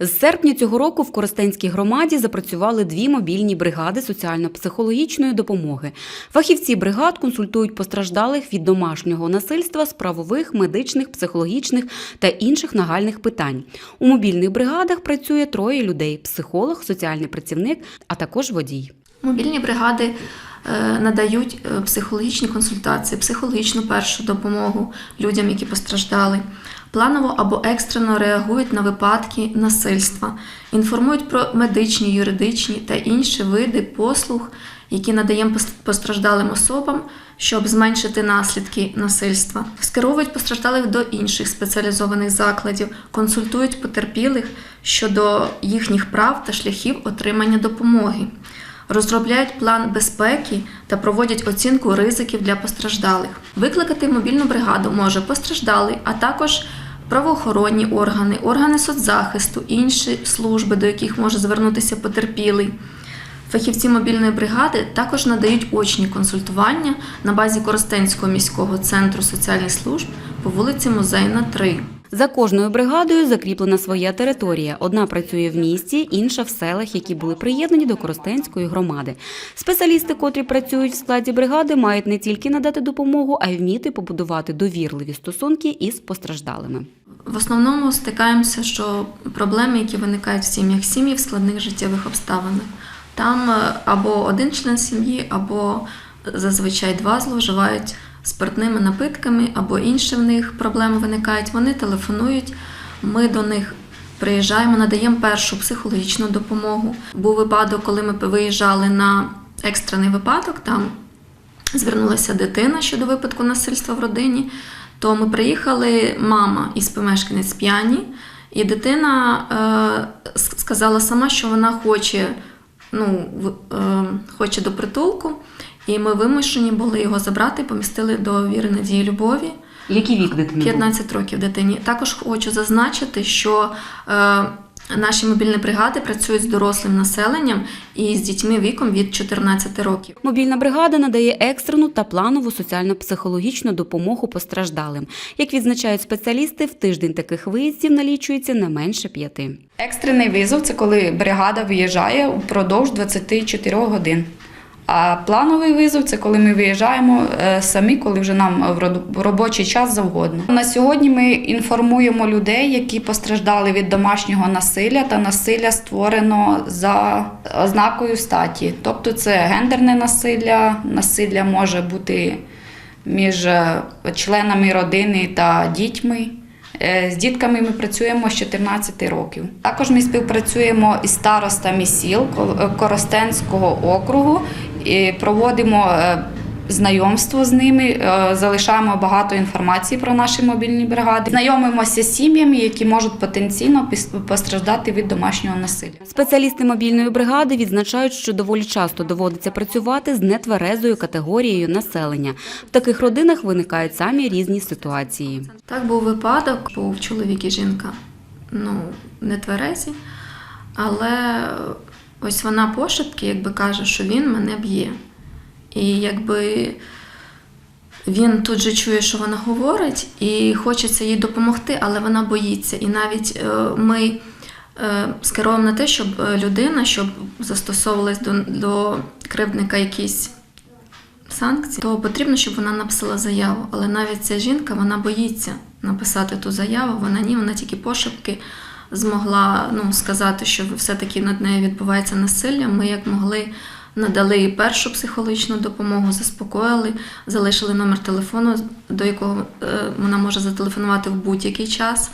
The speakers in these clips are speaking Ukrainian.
З серпня цього року в Коростенській громаді запрацювали дві мобільні бригади соціально-психологічної допомоги. Фахівці бригад консультують постраждалих від домашнього насильства з правових, медичних, психологічних та інших нагальних питань. У мобільних бригадах працює троє людей: психолог, соціальний працівник, а також водій. Мобільні бригади е, надають е, психологічні консультації, психологічну першу допомогу людям, які постраждали, планово або екстрено реагують на випадки насильства, інформують про медичні, юридичні та інші види послуг, які надаємо пос- постраждалим особам, щоб зменшити наслідки насильства, скеровують постраждалих до інших спеціалізованих закладів, консультують потерпілих щодо їхніх прав та шляхів отримання допомоги розробляють план безпеки та проводять оцінку ризиків для постраждалих. Викликати мобільну бригаду може постраждалий, а також правоохоронні органи, органи соцзахисту, інші служби, до яких може звернутися потерпілий. Фахівці мобільної бригади також надають очні консультування на базі Коростенського міського центру соціальних служб по вулиці Музейна, 3. За кожною бригадою закріплена своя територія. Одна працює в місті, інша в селах, які були приєднані до Коростенської громади. Спеціалісти, котрі працюють в складі бригади, мають не тільки надати допомогу, а й вміти побудувати довірливі стосунки із постраждалими. В основному стикаємося, що проблеми, які виникають в сім'ях, сім'ї в складних життєвих обставинах. Там е, або один член сім'ї, або зазвичай два зловживають спиртними напитками, або інші в них проблеми виникають. Вони телефонують, ми до них приїжджаємо, надаємо першу психологічну допомогу. Був випадок, коли ми виїжджали на екстрений випадок, там звернулася дитина щодо випадку насильства в родині. То ми приїхали, мама із помешканець п'яні, і дитина е, сказала сама, що вона хоче, ну, в- е, хоче до притулку, і ми вимушені були його забрати, помістили до віри надії любові. Який вік дитини? 15 років дитині. Також хочу зазначити, що е, наші мобільні бригади працюють з дорослим населенням і з дітьми віком від 14 років. Мобільна бригада надає екстрену та планову соціально-психологічну допомогу постраждалим. Як відзначають спеціалісти, в тиждень таких виїздів налічується не менше п'яти. Екстрений визов це коли бригада виїжджає впродовж 24 годин. А плановий визов це коли ми виїжджаємо е, самі, коли вже нам в ро- робочий час завгодно. На сьогодні ми інформуємо людей, які постраждали від домашнього насилля та насилля створено за ознакою статі. Тобто це гендерне насилля, насилля може бути між е, членами родини та дітьми. Е, З дітками ми працюємо з 14 років. Також ми співпрацюємо із старостами сіл Ко- Коростенського округу проводимо е, знайомство з ними, е, залишаємо багато інформації про наші мобільні бригади. Знайомимося з сім'ями, які можуть потенційно постраждати від домашнього насилля. Спеціалісти мобільної бригади відзначають, що доволі часто доводиться працювати з нетверезою категорією населення. В таких родинах виникають самі різні ситуації. Так був випадок, був чоловік і жінка, ну, не тверезі, але ось вона пошепки, якби каже, що він мене б'є. І якби він тут же чує, що вона говорить, і хочеться їй допомогти, але вона боїться. І навіть е, ми е, скеруємо на те, щоб е, людина, щоб застосовувалась до, до кривдника якісь санкції, то потрібно, щоб вона написала заяву. Але навіть ця жінка вона боїться написати ту заяву. Вона ні, вона тільки пошепки змогла ну, сказати, що все-таки над нею відбувається насилля. Ми як могли. Надали їй першу психологічну допомогу, заспокоїли, залишили номер телефону, до якого е, вона може зателефонувати в будь-який час,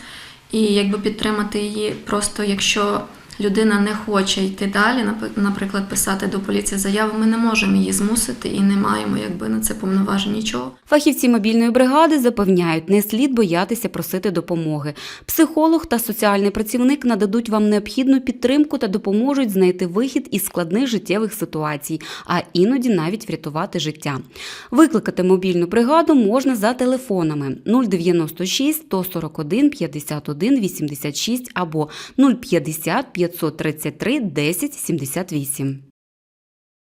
і якби підтримати її. Просто якщо людина не хоче йти далі, наприклад, писати до поліції заяву, ми не можемо її змусити і не маємо якби на це повноважень нічого. Фахівці мобільної бригади запевняють, не слід боятися просити допомоги. Психолог та соціальний працівник нададуть вам необхідну підтримку та допоможуть знайти вихід із складних життєвих ситуацій, а іноді навіть врятувати життя. Викликати мобільну бригаду можна за телефонами 096 141 51 86 або 050 533 10 78.